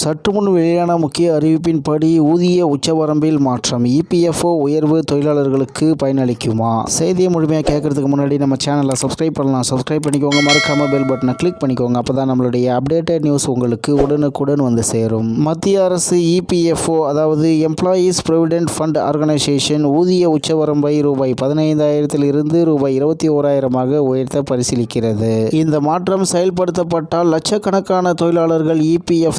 சற்று முன் வெளியான முக்கிய அறிவிப்பின்படி ஊதிய உச்சவரம்பில் மாற்றம். இபிஎஃப்ஓ உயர்வு தொழிலாளர்களுக்கு பயனளிக்குமா? செய்தியை முழுமையாக கேட்கறதுக்கு முன்னாடி நம்ம சேனலை சப்ஸ்கிரைப் பண்ணலாம். சப்ஸ்கிரைப் பண்ணிக்கோங்க. மறக்காம பெல் பட்டனை கிளிக் பண்ணிக்கோங்க. அப்போ தான் நம்மளுடைய அப்டேட்டட் நியூஸ் உங்களுக்கு உடனுக்குடன் வந்து சேரும். மத்திய அரசு இபிஎஃப்ஓ அதாவது எம்ப்ளாயீஸ் ப்ரொவிடென்ட் ஃபண்ட் ஆர்கனைசேஷன் ஊதிய உச்சவரம்பை ரூபாய் பதினைந்தாயிரத்தில் இருந்து ரூபாய் இருபத்தி ஓராயிரமாக உயர்த்த பரிசீலிக்கிறது. இந்த மாற்றம் செயல்படுத்தப்பட்டால் லட்சக்கணக்கான தொழிலாளர்கள் இபிஎஃப்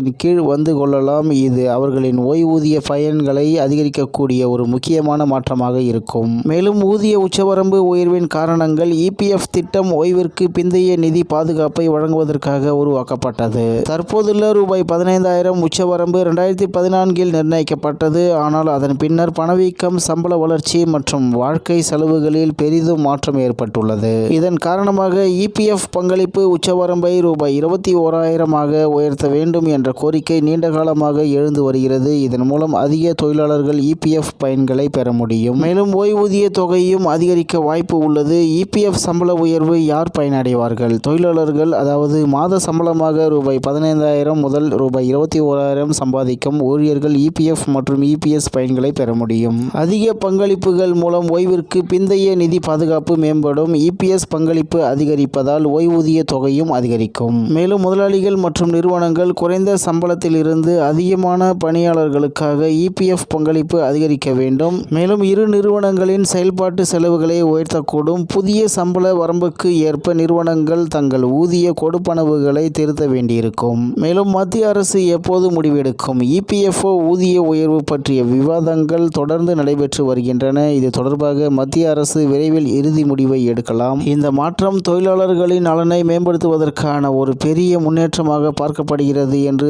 திட்டத்தின் கீழ் வந்து கொள்ளலாம். இது அவர்களின் ஓய்வூதிய பயன்களை அதிகரிக்கக்கூடிய ஒரு முக்கியமான மாற்றமாக இருக்கும். மேலும் ஊதிய உச்சவரம்பு உயர்வின் காரணங்கள் இபிஎஃப் திட்டம் ஓய்விற்கு பிந்தைய நிதி பாதுகாப்பை வழங்குவதற்காக உருவாக்கப்பட்டது. தற்போதுள்ள ரூபாய் பதினைந்தாயிரம் உச்சவரம்பு ரெண்டாயிரத்தி பதினான்கில் நிர்ணயிக்கப்பட்டது. ஆனால் அதன் பின்னர் பணவீக்கம் சம்பள வளர்ச்சி மற்றும் வாழ்க்கை செலவுகளில் பெரிதும் மாற்றம் ஏற்பட்டுள்ளது. இதன் காரணமாக இபிஎஃப் பங்களிப்பு உச்சவரம்பை ரூபாய் இருபத்தி ஓராயிரமாக உயர்த்த வேண்டும் என்ற கோரிக்கை நீண்ட காலமாக எழுந்து வருகிறது. இதன் மூலம் அதிக தொழிலாளர்கள் இபிஎஃப் பயன்களை பெற முடியும். மேலும் ஓய்வூதிய தொகையும் அதிகரிக்க வாய்ப்பு உள்ளது. இபிஎஃப் சம்பள உயர்வு யார் பயனடைவார்கள்? தொழிலாளர்கள் அதாவது மாத சம்பளமாக ரூபாய் பதினைந்தாயிரம் முதல் ரூபாய் இருபத்தி ஓராயிரம் சம்பாதிக்கும் ஊழியர்கள் இபிஎஃப் மற்றும் இபிஎஸ் பயன்களை பெற முடியும். அதிக பங்களிப்புகள் மூலம் ஓய்விற்கு பிந்தைய நிதி பாதுகாப்பு மேம்படும். இபிஎஸ் பங்களிப்பு அதிகரிப்பதால் ஓய்வூதிய தொகையும் அதிகரிக்கும். மேலும் முதலாளிகள் மற்றும் நிறுவனங்கள் குறைந்த சம்பளத்தில் இருந்து அதிகமான பணியாளர்களுக்காக இபிஎஃப் பங்களிப்பு அதிகரிக்க வேண்டும். மேலும் இரு நிறுவனங்களின் செயல்பாட்டு செலவுகளை உயர்த்தக்கூடும். புதிய சம்பள வரம்புக்கு ஏற்ப நிறுவனங்கள் தங்கள் ஊதிய கொடுப்பனவுகளை திருத்த வேண்டியிருக்கும். மேலும் மத்திய அரசு எப்போது முடிவெடுக்கும்? இபிஎஃப்ஓ ஊதிய உயர்வு பற்றிய விவாதங்கள் தொடர்ந்து நடைபெற்று வருகின்றன. இது தொடர்பாக மத்திய அரசு விரைவில் இறுதி முடிவை எடுக்கலாம். இந்த மாற்றம் தொழிலாளர்களின் நலனை மேம்படுத்துவதற்கான ஒரு பெரிய முன்னேற்றமாக பார்க்கப்படுகிறது என்று